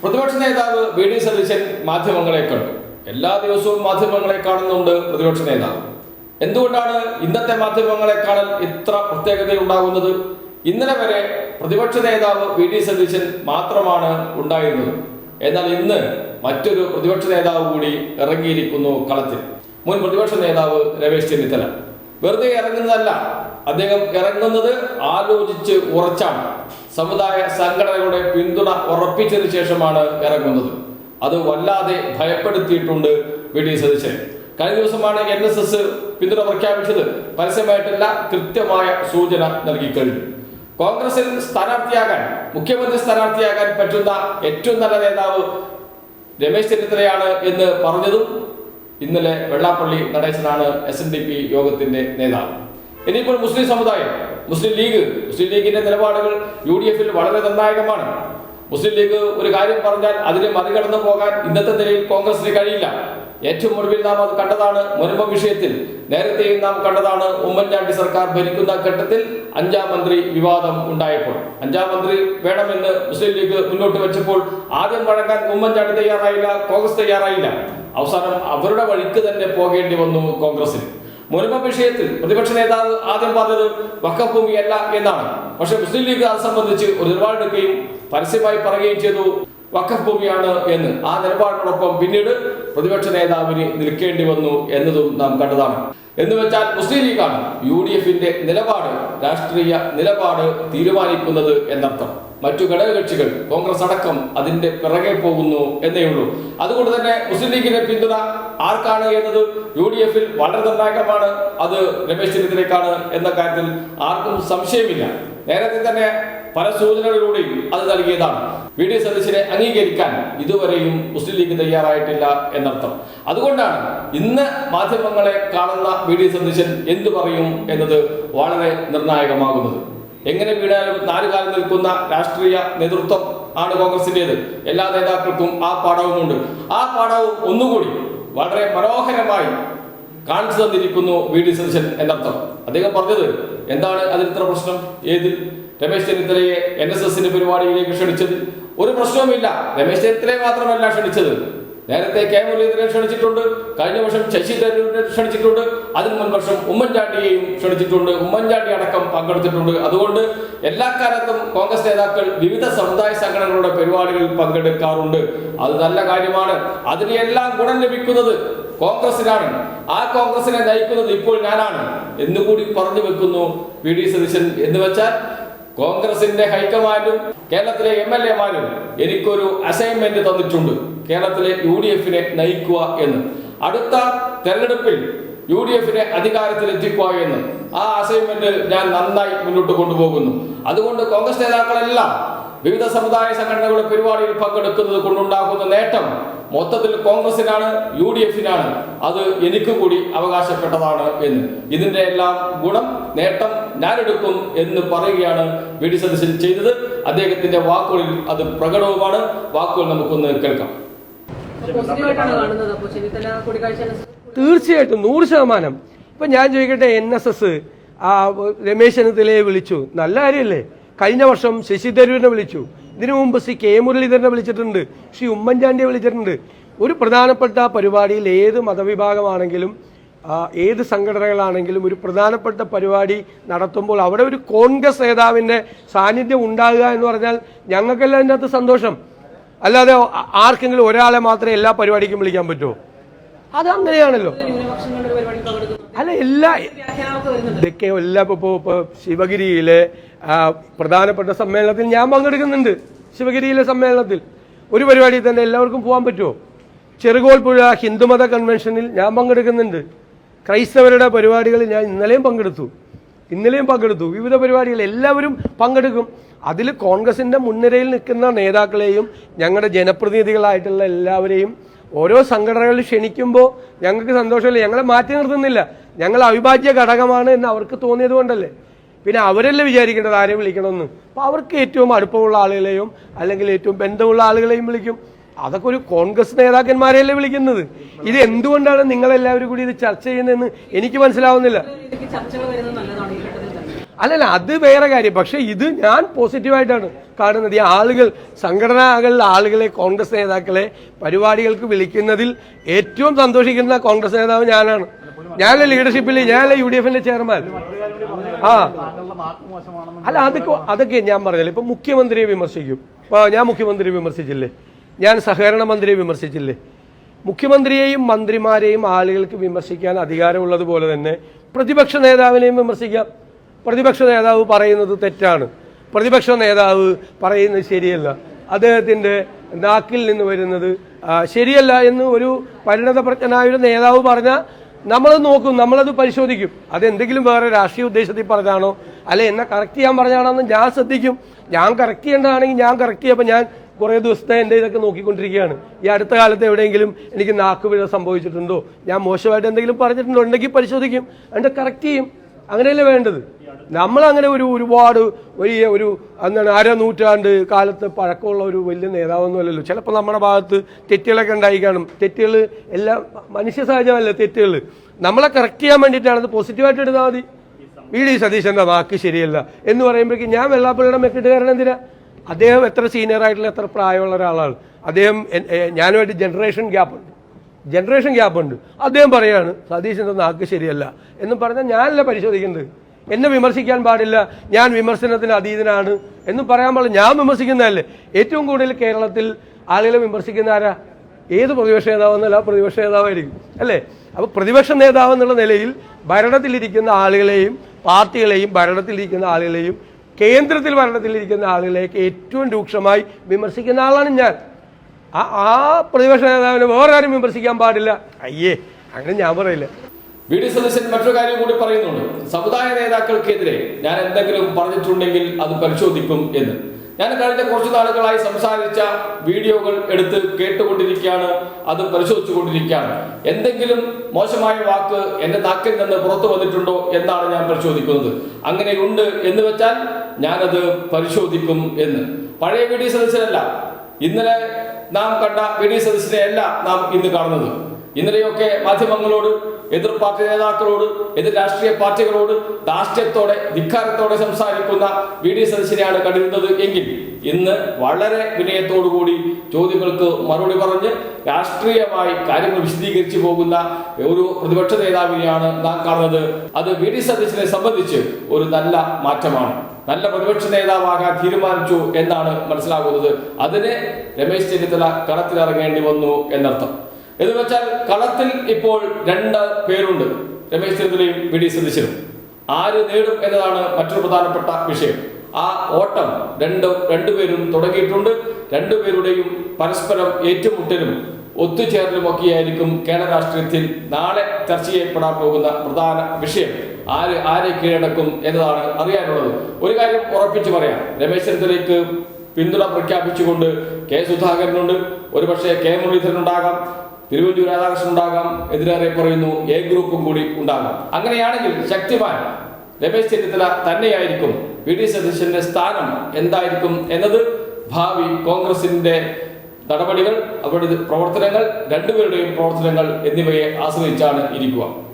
പ്രതിപക്ഷ നേതാവ് V D Satheesan മാധ്യമങ്ങളെ കണ്ടു. എല്ലാ ദിവസവും മാധ്യമങ്ങളെ കാണുന്നുണ്ട് പ്രതിപക്ഷ നേതാവ്. എന്തുകൊണ്ടാണ് ഇന്നത്തെ മാധ്യമങ്ങളെ കാണാൻ ഇത്ര പ്രത്യേകത ഉണ്ടാകുന്നത് ഇന്നലെ വരെ പ്രതിപക്ഷ നേതാവ് വി ഡി സതീശൻ മാത്രമാണ് ഉണ്ടായിരുന്നത്. എന്നാൽ ഇന്ന് മറ്റൊരു പ്രതിപക്ഷ നേതാവ് കൂടി ഇറങ്ങിയിരിക്കുന്നു കളത്തിൽ. മുൻ പ്രതിപക്ഷ നേതാവ് രമേശ് ചെന്നിത്തല. വെറുതെ ഇറങ്ങുന്നതല്ല. അദ്ദേഹം ഇറങ്ങുന്നത് ആലോചിച്ച് ഉറച്ചാണ്. സമുദായ സംഘടനകളുടെ പിന്തുണ ഉറപ്പിച്ചതിന് ശേഷമാണ് ഇറങ്ങുന്നത്. അത് വല്ലാതെ ഭയപ്പെടുത്തിയിട്ടുണ്ട് വി. ഡി. സതീശൻ. കഴിഞ്ഞ ദിവസമാണ് എൻ എസ് എസ് പിന്തുണ പ്രഖ്യാപിച്ചത്. പരസ്യമായിട്ടല്ല കൃത്യമായ സൂചന നൽകി കഴിഞ്ഞു. കോൺഗ്രസിൽ സ്ഥാനാർത്ഥിയാകാൻ മുഖ്യമന്ത്രി സ്ഥാനാർത്ഥിയാകാൻ പറ്റുന്ന ഏറ്റവും നല്ല നേതാവ് രമേശ് ചെന്നിത്തലയാണ് എന്ന് പറഞ്ഞതും ഇന്നലെ വെള്ളാപ്പള്ളി നടേശനാണ് എസ് എൻ ഡി പി യോഗത്തിന്റെ നേതാവ്. ഇനിയിപ്പോൾ മുസ്ലിം സമുദായം മുസ്ലിം ലീഗ് മുസ്ലിം ലീഗിന്റെ നിലപാടുകൾ യു ഡി എഫിൽ വളരെ നിർണായകമാണ്. മുസ്ലിം ലീഗ് ഒരു കാര്യം പറഞ്ഞാൽ അതിനെ മറികടന്നു പോകാൻ ഇന്നത്തെ നിലയിൽ കോൺഗ്രസിന് കഴിയില്ല. ഏറ്റവും ഒടുവിൽ നാം അത് കണ്ടതാണ് മുൻപ് വിഷയത്തിൽ. നേരത്തെയും നാം കണ്ടതാണ് ഉമ്മൻചാണ്ടി സർക്കാർ ഭരിക്കുന്ന ഘട്ടത്തിൽ അഞ്ചാം മന്ത്രി വിവാദം ഉണ്ടായപ്പോൾ. അഞ്ചാം മന്ത്രി വേണമെന്ന് മുസ്ലിം ലീഗ് മുന്നോട്ട് വെച്ചപ്പോൾ ആദ്യം വഴങ്ങാൻ ഉമ്മൻചാണ്ടി തയ്യാറായില്ല കോൺഗ്രസ് തയ്യാറായില്ല. അവസാനം അവരുടെ വഴിക്ക് തന്നെ പോകേണ്ടി വന്നു കോൺഗ്രസിന്. മുൻപ് വിഷയത്തിൽ പ്രതിപക്ഷ നേതാവ് ആദ്യം പറഞ്ഞത് വക്കഫ് ഭൂമിയല്ല എന്നാണ്. പക്ഷെ മുസ്ലിം ലീഗ് അത് സംബന്ധിച്ച് ഒരു നിലപാടെടുക്കുകയും പരസ്യമായി പറയുകയും ചെയ്തു വക്കഫ് ഭൂമിയാണ് എന്ന്. ആ നിലപാടിനോടൊപ്പം പിന്നീട് പ്രതിപക്ഷ നേതാവിന് നിൽക്കേണ്ടി വന്നു എന്നതും നാം കണ്ടതാണ്. എന്ന് വെച്ചാൽ മുസ്ലിം ലീഗാണ് യു ഡി എഫിന്റെ നിലപാട് രാഷ്ട്രീയ നിലപാട് തീരുമാനിക്കുന്നത് എന്നർത്ഥം. മറ്റു ഘടകകക്ഷികൾ കോൺഗ്രസ് അടക്കം അതിന്റെ പിറകെ പോകുന്നു എന്നേ ഉള്ളൂ. അതുകൊണ്ട് തന്നെ മുസ്ലിം ലീഗിന്റെ പിന്തുണ ആർക്കാണ് എന്നത് യു ഡി എഫിൽ വളരെ നിർണായകമാണ്. അത് രമേശ് ചെന്നിത്തലയ്ക്കാണ് എന്ന കാര്യത്തിൽ ആർക്കും സംശയമില്ല. നേരത്തെ തന്നെ പല സൂചനകളിലൂടെയും അത് നൽകിയതാണ്. വി ഡി സതീശനെ അംഗീകരിക്കാൻ ഇതുവരെയും മുസ്ലിം ലീഗ് തയ്യാറായിട്ടില്ല എന്നർത്ഥം. അതുകൊണ്ടാണ് ഇന്ന് മാധ്യമങ്ങളെ കാണുന്ന വി ഡി സതീശൻ എന്തു പറയും എന്നത് വളരെ നിർണായകമാകുന്നത്. എങ്ങനെ വീണാലും നാല് കാലം നിൽക്കുന്ന രാഷ്ട്രീയ നേതൃത്വം ആണ് കോൺഗ്രസിന്റേത് എല്ലാ നേതാക്കൾക്കും ആ പാഠവുമുണ്ട്. ആ പാഠവും ഒന്നുകൂടി വളരെ മനോഹരമായി കാണിച്ചു തന്നിരിക്കുന്നു വി ഡി സതീശൻ എന്നർത്ഥം. അദ്ദേഹം പറഞ്ഞത് എന്താണ് അതിൽ ഇത്ര പ്രശ്നം? ഏതിൽ? രമേശ് ചെന്നിത്തലയെ എൻ എസ് എസിന്റെ പരിപാടിയിലേക്ക് ക്ഷണിച്ചത് ഒരു പ്രശ്നവുമില്ല. രമേശ് ചെന്നിത്തലയെ മാത്രമല്ല ക്ഷണിച്ചത്. നേരത്തെ കെ മുരളീധരനെ ക്ഷണിച്ചിട്ടുണ്ട്. കഴിഞ്ഞ വർഷം ശശി തരൂരിനെ ക്ഷണിച്ചിട്ടുണ്ട്. അതിന് മുൻ വർഷം ഉമ്മൻചാണ്ടിയെയും ക്ഷണിച്ചിട്ടുണ്ട്. ഉമ്മൻചാണ്ടി അടക്കം പങ്കെടുത്തിട്ടുണ്ട്. അതുകൊണ്ട് എല്ലാ കാലത്തും കോൺഗ്രസ് നേതാക്കൾ വിവിധ സമുദായ സംഘടനകളുടെ പരിപാടികളിൽ പങ്കെടുക്കാറുണ്ട്. അത് നല്ല കാര്യമാണ്. അതിനെല്ലാം ഗുണം ലഭിക്കുന്നത് കോൺഗ്രസിനാണ് ആ കോൺഗ്രസിനെ നയിക്കുന്നത് ഇപ്പോൾ ഞാനാണ്. എന്നുകൂടി പറഞ്ഞു വെക്കുന്നു വി ഡി സതീശൻ. എന്ന് വെച്ചാൽ കോൺഗ്രസിന്റെ ഹൈക്കമാൻഡും കേരളത്തിലെ എം എൽ എമാരും എനിക്കൊരു അസൈൻമെന്റ് തന്നിട്ടുണ്ട്. കേരളത്തിലെ യു ഡി എഫിനെ നയിക്കുക എന്ന്. അടുത്ത തെരഞ്ഞെടുപ്പിൽ യു ഡി എഫിനെ അധികാരത്തിൽ എത്തിക്കുക എന്ന്. ആ അസൈൻമെന്റ് ഞാൻ നന്നായി മുന്നോട്ട് കൊണ്ടുപോകുന്നു. അതുകൊണ്ട് കോൺഗ്രസ് നേതാക്കളെല്ലാം വിവിധ സമുദായ സംഘടനകളുടെ പരിപാടിയിൽ പങ്കെടുക്കുന്നത് കൊണ്ടുണ്ടാകുന്ന നേട്ടം മൊത്തത്തിൽ കോൺഗ്രസിനാണ് യു ഡി എഫിനാണ് അത് എനിക്ക് കൂടി അവകാശപ്പെട്ടതാണ് എന്ന്. ഇതിന്റെ എല്ലാം ഗുണം നേട്ടം ഞാനെടുക്കും എന്ന് പറയുകയാണ് വി ഡി സതീശൻ ചെയ്തത്. അദ്ദേഹത്തിന്റെ വാക്കുകളിൽ അത് പ്രകടവുമാണ്. വാക്കുകൾ നമുക്കൊന്ന് കേൾക്കാം പോസിറ്റീവായിട്ടാണ് കാണുന്നത് അപ്പോൾ ചെന്നിത്തല കൂടിക്കാഴ്ച തീർച്ചയായിട്ടും നൂറ് ശതമാനം. ഇപ്പം ഞാൻ ചോദിക്കട്ടെ എൻ എസ് എസ് ആ രമേശ് ചെന്നിത്തലയെ വിളിച്ചു. നല്ല കാര്യമല്ലേ കഴിഞ്ഞ വർഷം ശശി തരൂരിനെ വിളിച്ചു. ഇതിനു മുമ്പ് ശ്രീ കെ മുരളീധരനെ വിളിച്ചിട്ടുണ്ട് ശ്രീ ഉമ്മൻചാണ്ടിയെ വിളിച്ചിട്ടുണ്ട്. ഒരു പ്രധാനപ്പെട്ട പരിപാടിയിൽ ഏത് മതവിഭാഗമാണെങ്കിലും ഏത് സംഘടനകളാണെങ്കിലും ഒരു പ്രധാനപ്പെട്ട പരിപാടി നടത്തുമ്പോൾ അവിടെ ഒരു കോൺഗ്രസ് നേതാവിന്റെ സാന്നിധ്യം ഉണ്ടാകുക എന്ന് പറഞ്ഞാൽ ഞങ്ങൾക്കെല്ലാം അതിനകത്ത് സന്തോഷം. അല്ലാതെ ആർക്കെങ്കിലും ഒരാളെ മാത്രമേ എല്ലാ പരിപാടിക്കും വിളിക്കാൻ പറ്റുമോ അത് അങ്ങനെയാണല്ലോ. അല്ല എല്ലാ ഇതൊക്കെ എല്ലാ ഇപ്പോൾ ഇപ്പോൾ ശിവഗിരിയിലെ പ്രധാനപ്പെട്ട സമ്മേളനത്തിൽ ഞാൻ പങ്കെടുക്കുന്നുണ്ട്. ശിവഗിരിയിലെ സമ്മേളനത്തിൽ. ഒരു പരിപാടിയിൽ തന്നെ എല്ലാവർക്കും പോകാൻ പറ്റുമോ? ചെറുകോൽപ്പുഴ ഹിന്ദുമത കൺവെൻഷനിൽ ഞാൻ പങ്കെടുക്കുന്നുണ്ട്. ക്രൈസ്തവരുടെ പരിപാടികളിൽ ഞാൻ ഇന്നലെയും പങ്കെടുത്തു. ഇന്നലെയും പങ്കെടുത്തു. വിവിധ പരിപാടികൾ എല്ലാവരും പങ്കെടുക്കും. അതിൽ കോൺഗ്രസിന്റെ മുൻനിരയിൽ നിൽക്കുന്ന നേതാക്കളെയും ഞങ്ങളുടെ ജനപ്രതിനിധികളായിട്ടുള്ള എല്ലാവരെയും ഓരോ സംഘടനകളിൽ ക്ഷണിക്കുമ്പോൾ ഞങ്ങൾക്ക് സന്തോഷമില്ല? ഞങ്ങളെ മാറ്റി നിർത്തുന്നില്ല. ഞങ്ങൾ അവിഭാജ്യ ഘടകമാണ് എന്ന് അവർക്ക് തോന്നിയത് കൊണ്ടല്ലേ? പിന്നെ അവരല്ലേ വിചാരിക്കേണ്ടത് ആരെയും വിളിക്കണമെന്ന്? അപ്പോൾ അവർക്ക് ഏറ്റവും അടുപ്പമുള്ള ആളുകളെയും അല്ലെങ്കിൽ ഏറ്റവും ബന്ധമുള്ള ആളുകളെയും വിളിക്കും. അതൊക്കെ ഒരു കോൺഗ്രസ് നേതാക്കന്മാരെയല്ലേ വിളിക്കുന്നത്? ഇത് എന്തുകൊണ്ടാണ് നിങ്ങൾ എല്ലാവരും കൂടി ഇത് ചർച്ച ചെയ്യുന്നതെന്ന് എനിക്ക് മനസ്സിലാവുന്നില്ല. അല്ലല്ല അത് വേറെ കാര്യം. പക്ഷെ ഇത് ഞാൻ പോസിറ്റീവായിട്ടാണ് കാണുന്നത്. ഈ ആളുകൾ സംഘടനകളിൽ ആളുകളെ കോൺഗ്രസ് നേതാക്കളെ പരിപാടികൾക്ക് വിളിക്കുന്നതിൽ ഏറ്റവും സന്തോഷിക്കുന്ന കോൺഗ്രസ് നേതാവ് ഞാനാണ്. ഞാനല്ലേ ലീഡർഷിപ്പിൽ ഞാനല്ലേ യു ഡി എഫിന്റെ ചെയർമാൻ? ആ. അല്ല അതൊക്കെ അതൊക്കെ ഞാൻ പറഞ്ഞില്ല. ഇപ്പൊ മുഖ്യമന്ത്രിയെ വിമർശിക്കും. ഞാൻ മുഖ്യമന്ത്രിയെ വിമർശിച്ചില്ലേ? ഞാൻ സഹകരണ മന്ത്രിയെ വിമർശിച്ചില്ലേ? മുഖ്യമന്ത്രിയെയും മന്ത്രിമാരെയും ആളുകൾക്ക് വിമർശിക്കാൻ അധികാരമുള്ളതുപോലെ തന്നെ പ്രതിപക്ഷ നേതാവിനെയും വിമർശിക്കാം. പ്രതിപക്ഷ നേതാവ് പറയുന്നത് തെറ്റാണ്. പ്രതിപക്ഷ നേതാവ് പറയുന്നത് ശരിയല്ല. അദ്ദേഹത്തിന്റെ നാക്കിൽ നിന്ന് വരുന്നത് ശരിയല്ല എന്ന് ഒരു പരിണതപ്രജ്ഞനായ ഒരു നേതാവ് പറഞ്ഞാൽ നമ്മളത് നോക്കും നമ്മളത് പരിശോധിക്കും. അതെന്തെങ്കിലും വേറെ രാഷ്ട്രീയ ഉദ്ദേശത്തിൽ പറഞ്ഞാണോ? അല്ലെ എന്നെ കറക്റ്റ് ചെയ്യാൻ പറഞ്ഞാണോ എന്ന് ഞാൻ ശ്രദ്ധിക്കും. ഞാൻ കറക്റ്റ് ചെയ്യേണ്ടതാണെങ്കിൽ ഞാൻ കറക്റ്റ് ചെയ്യപ്പോൾ ഞാൻ കുറേ ദിവസത്തെ എന്റെ ഇതൊക്കെ നോക്കിക്കൊണ്ടിരിക്കുകയാണ്. ഈ അടുത്ത കാലത്ത് എവിടെയെങ്കിലും എനിക്ക് നാക്കുപിഴ സംഭവിച്ചിട്ടുണ്ടോ? ഞാൻ മോശമായിട്ട് എന്തെങ്കിലും പറഞ്ഞിട്ടുണ്ടോ? ഉണ്ടെങ്കിൽ പരിശോധിക്കും. എന്നിട്ട് കറക്റ്റ് ചെയ്യും. അങ്ങനെയല്ലേ വേണ്ടത്? നമ്മൾ അങ്ങനെ ഒരു ഒരുപാട് വലിയ ഒരു എന്താണ് അര നൂറ്റാണ്ട് കാലത്ത് പഴക്കമുള്ള ഒരു വലിയ നേതാവൊന്നും അല്ലല്ലോ ചിലപ്പോൾ നമ്മുടെ ഭാഗത്ത് തെറ്റുകളൊക്കെ ഉണ്ടായി കാണും. തെറ്റുകൾ എല്ലാം മനുഷ്യ സഹജമല്ല തെറ്റുകൾ. നമ്മളെ കറക്റ്റ് ചെയ്യാൻ വേണ്ടിയിട്ടാണ് അത് പോസിറ്റീവായിട്ട് എടുത്താൽ മതി. വി ഡി സതീശന്റെ വാക്ക് ശരിയല്ല എന്ന് പറയുമ്പോഴേക്കും ഞാൻ വെള്ളാപ്പള്ളിയുടെ മെക്കിട്ട് കാരണം എന്തിനാ? അദ്ദേഹം എത്ര സീനിയർ ആയിട്ടുള്ള എത്ര പ്രായമുള്ള ഒരാളാണ്. അദ്ദേഹം ഞാനുമായിട്ട് ജനറേഷൻ ഗ്യാപ്പ് ഉണ്ട്. ജനറേഷൻ ഗ്യാപ്പ് ഉണ്ട്. അദ്ദേഹം പറയാണ് സതീശന്റെ നാക്ക് ശരിയല്ല. എന്ന് പറഞ്ഞാൽ ഞാനല്ല പരിശോധിക്കുന്നത്. എന്നെ വിമർശിക്കാൻ പാടില്ല. ഞാൻ വിമർശനത്തിന് അതീതനാണ്. എന്ന് പറയാൻ പാടില്ല. ഞാൻ വിമർശിക്കുന്നതല്ലേ. ഏറ്റവും കൂടുതൽ കേരളത്തിൽ ആളുകളെ വിമർശിക്കുന്ന ആരാ? ഏത് പ്രതിപക്ഷ നേതാവെന്നല്ല പ്രതിപക്ഷ നേതാവായിരിക്കും. അല്ലേ? അപ്പോൾ പ്രതിപക്ഷ നേതാവ് എന്നുള്ള നിലയിൽ ഭരണത്തിലിരിക്കുന്ന ആളുകളെയും പാർട്ടികളെയും ഭരണത്തിലിരിക്കുന്ന ആളുകളെയും കേന്ദ്രത്തിൽ ഭരണത്തിലിരിക്കുന്ന ആളുകളെയൊക്കെ ഏറ്റവും രൂക്ഷമായി വിമർശിക്കുന്ന ആളാണ് ഞാൻ. ആ ആ പ്രതിപക്ഷ നേതാവിനെ വേറെ ആരും വിമർശിക്കാൻ പാടില്ല. അയ്യേ അങ്ങനെ ഞാൻ പറയില്ല. വി ഡി സതീശൻ മറ്റൊരു കാര്യം കൂടി പറയുന്നുണ്ട്. സമുദായ നേതാക്കൾക്കെതിരെ ഞാൻ എന്തെങ്കിലും പറഞ്ഞിട്ടുണ്ടെങ്കിൽ അത് പരിശോധിക്കും എന്ന്. ഞാൻ കഴിഞ്ഞ കുറച്ചു നാളുകളായി സംസാരിച്ച വീഡിയോകൾ എടുത്ത് കേട്ടുകൊണ്ടിരിക്കുകയാണ് അത് പരിശോധിച്ചുകൊണ്ടിരിക്കുകയാണ് എന്തെങ്കിലും മോശമായ വാക്ക് എന്റെ നാക്കിൽ നിന്ന് പുറത്തു വന്നിട്ടുണ്ടോ എന്നാണ് ഞാൻ പരിശോധിക്കുന്നത്. അങ്ങനെയുണ്ട് എന്ന് വെച്ചാൽ ഞാനത് പരിശോധിക്കും എന്ന്. പഴയ വി ഡി സദസ്യനല്ല ഇന്നലെ നാം കണ്ട വി ഡി സദസ്സിനെയല്ല നാം ഇന്ന് കാണുന്നത്. ഇന്നലെയൊക്കെ മാധ്യമങ്ങളോട് എതിർ പാർട്ടി നേതാക്കളോട് എതിർ രാഷ്ട്രീയ പാർട്ടികളോട് ധാർഷ്ട്യത്തോടെ ധിക്കാരത്തോടെ സംസാരിക്കുന്ന വി ഡി സദസ്സിനെയാണ് കണ്ടിരുന്നത് എങ്കിൽ ഇന്ന് വളരെ വിനയത്തോടുകൂടി ചോദ്യങ്ങൾക്ക് മറുപടി പറഞ്ഞ് രാഷ്ട്രീയമായി കാര്യങ്ങൾ വിശദീകരിച്ചു പോകുന്ന ഒരു പ്രതിപക്ഷ നേതാവിനെയാണ് നാം കാണുന്നത്. അത് വി ഡി സതീശനെ സംബന്ധിച്ച് ഒരു നല്ല മാറ്റമാണ്. നല്ല പ്രതിപക്ഷ നേതാവാകാൻ തീരുമാനിച്ചു എന്നാണ് മനസ്സിലാകുന്നത്. അതിന് രമേശ് ചെന്നിത്തല കളത്തിലിറങ്ങേണ്ടി വന്നു എന്നർത്ഥം. എന്ന് വെച്ചാൽ കളത്തിൽ ഇപ്പോൾ രണ്ട് പേരുണ്ട്. രമേശ് ചെന്നിത്തലയും വി ഡി സതീശനും. ആര് നേടും എന്നതാണ് മറ്റൊരു പ്രധാനപ്പെട്ട വിഷയം. ആ ഓട്ടം രണ്ട് രണ്ടുപേരും തുടങ്ങിയിട്ടുണ്ട്. രണ്ടുപേരുടെയും പരസ്പരം ഏറ്റുമുട്ടലും ഒത്തുചേരലുമൊക്കെയായിരിക്കും കേരള രാഷ്ട്രീയത്തിൽ നാളെ ചർച്ച ചെയ്യപ്പെടാൻ പോകുന്ന പ്രധാന വിഷയം. ആര് ആരെ കീഴടക്കും എന്നതാണ് അറിയാനുള്ളത്. ഒരു കാര്യം ഉറപ്പിച്ചു പറയാം. രമേശ് ചെന്നിത്തലയ്ക്ക് പിന്തുണ പ്രഖ്യാപിച്ചുകൊണ്ട് കെ സുധാകരനുണ്ട്. ഒരുപക്ഷെ കെ മുരളീധരൻ ഉണ്ടാകാം തിരുവഞ്ചൂർ രാധാകൃഷ്ണൻ ഉണ്ടാകാം എതിരേറെ പറയുന്നു എ ഗ്രൂപ്പും കൂടി ഉണ്ടാകാം. അങ്ങനെയാണെങ്കിൽ ശക്തിമാൻ രമേശ് ചെന്നിത്തല തന്നെയായിരിക്കും വി ഡി സതീശന്റെ സ്ഥാനം എന്തായിരിക്കും എന്നത് ഭാവി കോൺഗ്രസിന്റെ നടപടികൾ അവരുടെ പ്രവർത്തനങ്ങൾ രണ്ടുപേരുടെയും പ്രവർത്തനങ്ങൾ എന്നിവയെ ആശ്രയിച്ചാണ് ഇരിക്കുക.